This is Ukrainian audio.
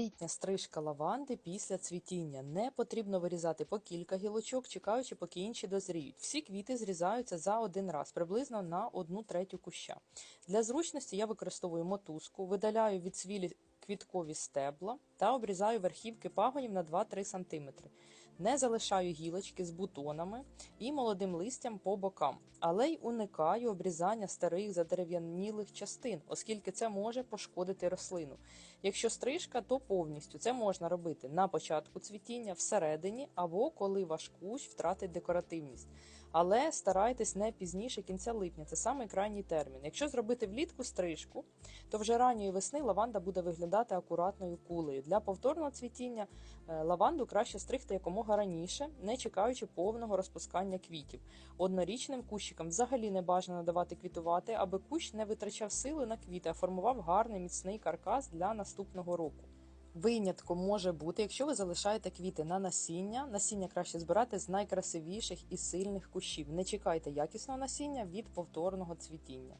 Літня стрижка лаванди після цвітіння. Не потрібно вирізати по кілька гілочок, чекаючи, поки інші дозріють. Всі квіти зрізаються за один раз, приблизно на одну третю куща. Для зручності я використовую мотузку, видаляю від свілі квіткові стебла та обрізаю верхівки пагонів на 2-3 см. Не залишаю гілочки з бутонами і молодим листям по бокам, але й уникаю обрізання старих задерев'янілих частин, оскільки це може пошкодити рослину. Якщо стрижка, то повністю це можна робити на початку цвітіння, всередині або коли ваш кущ втратить декоративність. Але старайтесь не пізніше кінця липня, це самий крайній термін. Якщо зробити влітку стрижку, то вже ранньої весни лаванда буде виглядати акуратною кулею. Для повторного цвітіння е, лаванду краще стригти якомога раніше, не чекаючи повного розпускання квітів. Однорічним кущикам взагалі не бажано давати квітувати, аби кущ не витрачав сили на квіти, а формував гарний міцний каркас для наступного року. Винятком може бути, якщо ви залишаєте квіти на насіння. Насіння краще збирати з найкрасивіших і сильних кущів. Не чекайте якісного насіння від повторного цвітіння.